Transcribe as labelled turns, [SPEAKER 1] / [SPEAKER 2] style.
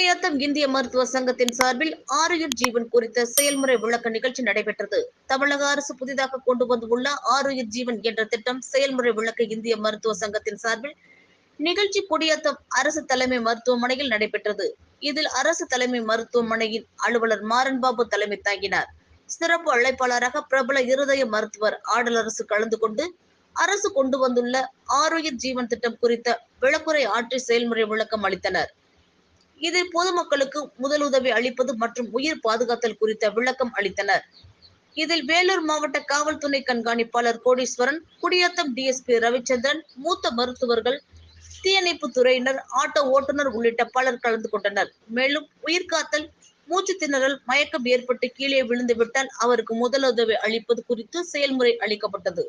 [SPEAKER 1] குடியாத்தம் இந்திய மருத்துவ சங்கத்தின் சார்பில் ஆருயிர் ஜீவன் குறித்த செயல்முறை விளக்க நிகழ்ச்சி நடைபெற்றது. தமிழக அரசு புதிதாக கொண்டு வந்துள்ள ஆருயிர் ஜீவன் என்ற திட்டம் செயல்முறை விளக்க இந்திய மருத்துவ சங்கத்தின் சார்பில் நிகழ்ச்சி குடியாத்தம் அரசு தலைமை மருத்துவமனையில் நடைபெற்றது. இதில் அரசு தலைமை மருத்துவமனையின் அலுவலர் மாறன்பாபு தலைமை தாங்கினார். சிறப்பு அழைப்பாளராக பிரபல இருதய மருத்துவர் ஆடலரசு கலந்து கொண்டு அரசு கொண்டு வந்துள்ள ஆரோக்கிய ஜீவன் திட்டம் குறித்த விளக்குரை ஆற்றி செயல்முறை விளக்கம் அளித்தனர். இதில் பொதுமக்களுக்கு முதலுதவி அளிப்பது மற்றும் உயிர் பாதுகாத்தல் குறித்த விளக்கம் அளித்தனர். இதில் வேலூர் மாவட்ட காவல் துணை கண்காணிப்பாளர் கோடீஸ்வரன் குடியாத்தம் டிஎஸ்பி ரவிச்சந்திரன் மூத்த மருத்துவர்கள் தீயணைப்பு துறையினர் ஆட்டோ ஓட்டுநர் உள்ளிட்ட பலர் கலந்து கொண்டனர். மேலும் உயிர்காத்தல் மூச்சு திணறல் மயக்கம் ஏற்பட்டு கீழே விழுந்துவிட்டால் அவருக்கு முதலுதவி அளிப்பது குறித்து செயல்முறை அளிக்கப்பட்டது.